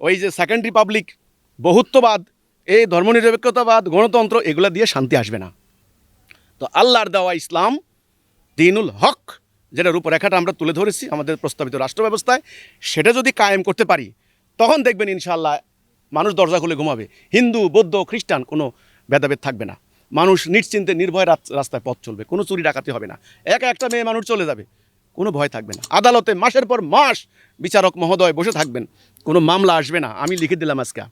ওই যে second Republic বহুত্ববাদ এই ধর্মনিরপেক্ষতাবাদ, গণতন্ত্র, এগুলো দিয়ে শান্তি আসবে না। তো আল্লাহর দেওয়া ইসলাম, দিনুল হক, যেটা রূপরেখাটা আমরা তুলে ধরেছি আমাদের প্রস্তাবিত রাষ্ট্র ব্যবস্থায়, সেটা যদি কায়েম করতে পারি, তখন দেখবেন ইনশাআল্লাহ মানুষ দরজা খুলে ঘুমাবে। হিন্দু, বৌদ্ধ, খ্রিস্টান কোনো ভেদাভেদ থাকবে না। মানুষ নিশ্চিন্তে, নির্ভয় রাস্তায় পথ চলবে। কোনো চুরি ডাকাতি হবে না। একা একটা মেয়ে মানুষ চলে যাবে। কোনো ভয় থাকবে না। আদালতে মাসের পর মাস বিচারক মহোদয় বসে থাকবেন। কোনো মামলা আসবে না। আমি লিখে দিলাম আজকে।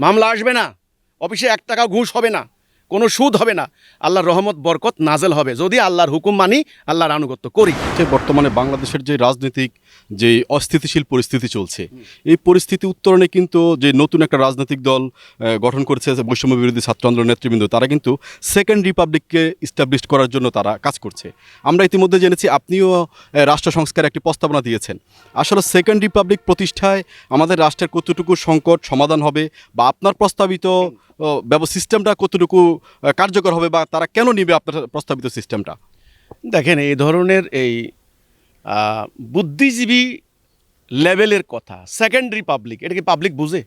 মামলা আসবে না। অফিসে এক টাকা ঘুষ হবে না। কোনো সুদ হবে না। আল্লাহর রহমত, বরকত নাজেল হবে। যদি আল্লাহর হুকুম মানি, আল্লাহর আনুগত্য করি। যে বর্তমানে বাংলাদেশের যে রাজনৈতিক, যে অস্থিতিশীল পরিস্থিতি চলছে, এই পরিস্থিতি উত্তরণে কিন্তু যে নতুন একটা রাজনৈতিক দল গঠন করেছে বৈষম্য বিরোধী ছাত্র আন্দোলন নেতৃবৃন্দ, তারা কিন্তু সেকেন্ড রিপাবলিককে ইস্টাবলিশ করার জন্য তারা কাজ করছে। আমরা ইতিমধ্যে জেনেছি, আপনিও রাষ্ট্র সংস্কার একটি প্রস্তাবনা দিয়েছেন। আসলে সেকেন্ড রিপাবলিক প্রতিষ্ঠায় আমাদের রাষ্ট্রের কতটুকু সংকট সমাধান হবে বা আপনার প্রস্তাবিত সিস্টেমটা কতটুকু কার্যকর হবে বা তারা কেন নিবে আপনার প্রস্তাবিত সিস্টেমটা দেখেন এই ধরনের এই বুদ্ধিজীবী লেভেলের কথা সেকেন্ড রিপাবলিক এটা কি পাবলিক বুঝে?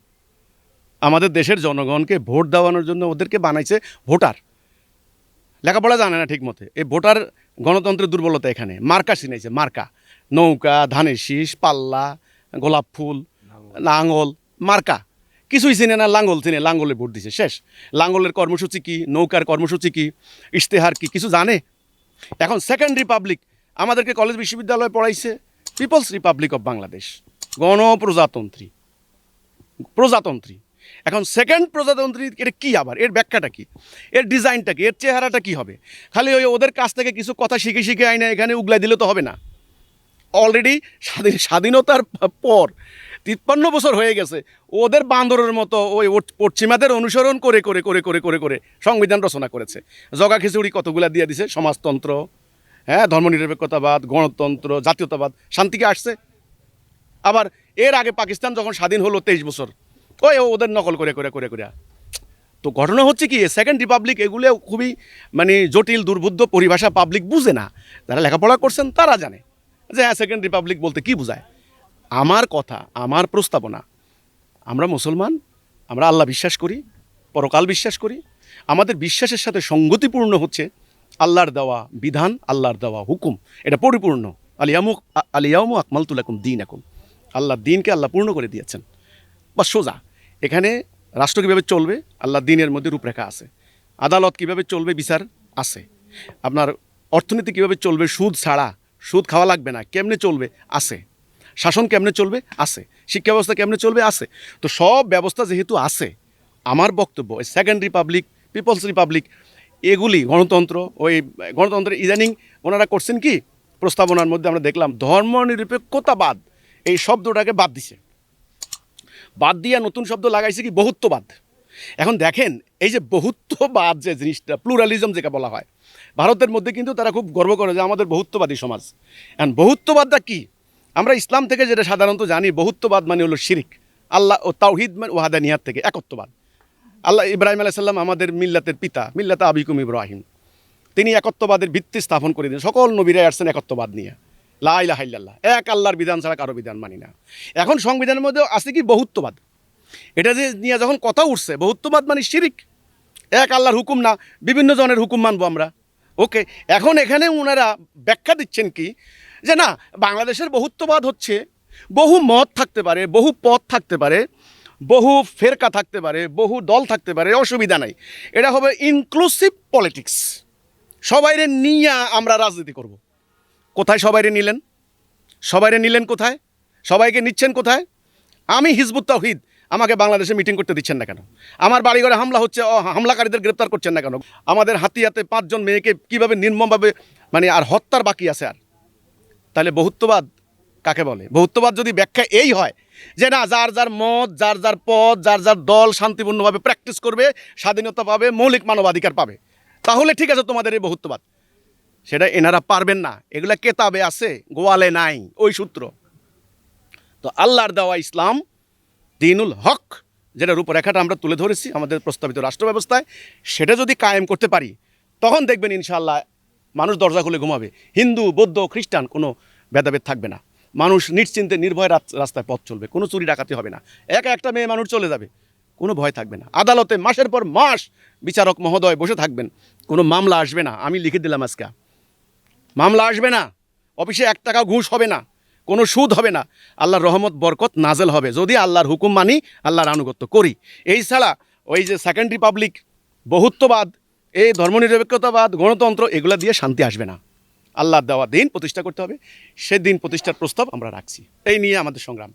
আমাদের দেশের জনগণকে ভোট দেওয়ানোর জন্য ওদেরকে বানাইছে ভোটার। লেখাপড়া জানে না ঠিক মতে এই ভোটার গণতন্ত্রের দুর্বলতা এখানে। মার্কা চিনাইছে মার্কা। নৌকা ধানের শীষ পাল্লা গোলাপ ফুল লাঙ্গল মার্কা। কিছুই চিনে না, লাঙ্গল চিনে, লাঙ্গলে ভোট দিছে, শেষ। লাঙ্গলের কর্মসূচি কি, নৌকার কর্মসূচি কি, ইশতেহার কি, কিছু জানে? এখন সেকেন্ড রিপাবলিক আমাদেরকে কলেজ বিশ্ববিদ্যালয়ে পড়াইছে পিপলস রিপাবলিক অফ বাংলাদেশ গণপ্রজাতন্ত্রী। প্রজাতন্ত্রী। এখন সেকেন্ড প্রজাতন্ত্রী, এটা কী আবার? এর ব্যাখ্যাটা কি? এর ডিজাইনটা কী? এর চেহারাটা কি হবে? খালি ওই ওদের কাছ থেকে কিছু কথা শিখে শিখে আইনা এখানে উগলাই দিলে তো হবে না। অলরেডি স্বাধীন স্বাধীনতার পর তিপ্পান্ন বছর হয়ে গেছে। ওদের বান্দরের মতো ওই পশ্চিমাদের অনুসরণ করে করে করে করে করে করে সংবিধান রচনা করেছে। জগা খিচুড়ি কতগুলা দিয়ে দিছে? সমাজতন্ত্র হ্যাঁ ধর্মনিরপেক্ষতাবাদ, গণতন্ত্র, জাতীয়তাবাদ, শান্তিকে আসছে। আবার এর আগে পাকিস্তান যখন স্বাধীন হলো তেইশ বছর, ওই ওদের নকল করে করে করে করে। তো ঘটনা হচ্ছে কি সেকেন্ড রিপাবলিক এগুলো খুবই মানে জটিল, দুর্বুদ্ধ পরিভাষা পাবলিক বুঝে না। যারা লেখাপড়া করছেন তারা জানে। যে হ্যাঁ সেকেন্ড রিপাবলিক বলতে কি বোঝায়? আমার কথা, আমার প্রস্তাবনা, আমরা মুসলমান, আমরা আল্লাহ বিশ্বাস করি, পরকাল বিশ্বাস করি, আমাদের বিশ্বাসের সাথে সঙ্গতিপূর্ণ হচ্ছে আল্লাহর দেওয়া বিধান, আল্লাহর দেওয়া হুকুম। এটা পরিপূর্ণ। আলিয়ামু আলিয়ামু আকমাল তুলাকুম দিন এখন আল্লাহ দিনকে আল্লাহ পূর্ণ করে দিয়েছেন। বা সোজা। এখানে রাষ্ট্র কীভাবে চলবে? আল্লাহ দিনের মধ্যে রূপরেখা আছে। আদালত কীভাবে চলবে? বিচার আছে। আপনার অর্থনীতি কীভাবে চলবে? সুদ ছাড়া। সুদ খাওয়া লাগবে না। কেমনে চলবে? আছে। শাসন কেমনে চলবে? আছে। শিক্ষা ব্যবস্থা কেমনে চলবে? আছে। তো সব ব্যবস্থা যেহেতু আছে, আমার বক্তব্য ওই সেকেন্ড রিপাবলিক পিপলস রিপাবলিক এগুলি গণতন্ত্র, ওই গণতন্ত্রের ইদানিং ওনারা করছেন কি? প্রস্তাবনার মধ্যে আমরা দেখলাম ধর্মনিরপেক্ষতাবাদ, এই শব্দটাকে বাদ দিছে। বাদ দিয়া নতুন শব্দ লাগাইছে কি? বহুত্ববাদ। এখন দেখেন, এই যে বহুত্ববাদ যে জিনিসটা প্লুরালিজম যেটা বলা হয়, ভারতের মধ্যে কিন্তু তারা খুব গর্ব করে যে আমাদের বহুত্ববাদী সমাজ। এখন বহুত্ববাদটা কি? আমরা ইসলাম থেকে যেটা সাধারণত জানি, বহুত্ববাদ মানে হলো শিরিক। আল্লাহ ও তাওহিদ মানে ওয়াহাদানিয়াত থেকে একত্ববাদ। আল্লাহ ইব্রাহিম আলাইসাল্লাম আমাদের মিল্লাতের পিতা, মিল্লাত আবিকুম ইব্রাহিম। তিনি একত্ববাদের ভিত্তি স্থাপন করে দিন সকল নবীরাই আসছেন একত্ববাদ নিয়ে। লাইলাহাইল্লাহ এক আল্লাহর বিধান ছাড়া কারও বিধান মানি না। এখন সংবিধানের মধ্যে আছে কি? বহুত্ববাদ। এটা যে নিয়ে যখন কথা উঠছে, বহুত্ববাদ মানে শিরিক। এক আল্লাহর হুকুম না, বিভিন্ন জনের হুকুম মানবো আমরা। ওকে, এখন এখানে ওনারা ব্যাখ্যা দিচ্ছেন কি? যে না, বাংলাদেশের বহুত্ববাদ হচ্ছে, বহু মত থাকতে পারে, বহু পথ থাকতে পারে, বহু ফেরকা থাকতে পারে, বহু দল থাকতে পারে, অসুবিধা নাই। এটা হবে ইনক্লুসিভ পলিটিক্স সবাইরে নিয়ে আমরা রাজনীতি করব। কোথায় সবাইরে নিলেন? সবাইরে নিলেন কোথায়? সবাইকে নিচ্ছেন কোথায়? আমি হিজবুত তাহিদ আমাকে বাংলাদেশে মিটিং করতে দিচ্ছেন না কেন? আমার বাড়িঘরে হামলা হচ্ছে হামলাকারীদের গ্রেপ্তার করছেন না কেন? আমাদের হাতিয়াতে পাঁচজন মেয়েকে কীভাবে নির্মমভাবে মানে আর হত্যার বাকি আছে আর? তাহলে বহুত্ববাদ কাকে বলে? বহুত্ববাদ যদি ব্যাখ্যা এই হয় যে না, যার যার মত, যার যার পদ, যার যার দল শান্তিপূর্ণভাবে প্র্যাকটিস করবে, স্বাধীনতা পাবে, মৌলিক মানবাধিকার পাবে, তাহলে ঠিক আছে তোমাদের এই বহুত্ববাদ। সেটা এনারা পারবেন না। এগুলা কেতাবে আছে, গোয়ালে নাই, ওই সূত্র। তো আল্লাহর দেওয়া ইসলাম, দিনুল হক, যেটা রূপরেখাটা আমরা তুলে ধরেছি আমাদের প্রস্তাবিত রাষ্ট্র ব্যবস্থায় সেটা যদি কায়েম করতে পারি, তখন দেখবেন ইনশাআল্লাহ মানুষ দরজা খুলে ঘুমাবে। হিন্দু, বৌদ্ধ, খ্রিস্টান কোনো ভেদাভেদ থাকবে না। মানুষ নিশ্চিন্তে নির্ভয় রাস্তায় পথ চলবে। কোনো চুরি ডাকাতি হবে না। একা একটা মেয়ে মানুষ চলে যাবে। কোনো ভয় থাকবে না। আদালতে মাসের পর মাস বিচারক মহোদয় বসে থাকবেন। কোনো মামলা আসবে না। আমি লিখে দিলাম আজকে। মামলা আসবে না। অফিসে এক টাকা ঘুষ হবে না। কোনো সুদ হবে না। আল্লাহর রহমত, বরকত নাজেল হবে। যদি আল্লাহর হুকুম মানি, আল্লাহর আনুগত্য করি। এই ছাড়া ওই যে সেকেন্ড রিপাবলিক বহুত্ববাদ এই ধর্মনিরপেক্ষতাবাদ, গণতন্ত্র এগুলো দিয়ে শান্তি আসবে না। আল্লাহ দেওয়া দিন প্রতিষ্ঠা করতে হবে। সে দিন প্রতিষ্ঠার প্রস্তাব আমরা রাখছি। এই নিয়ে আমাদের সংগ্রাম।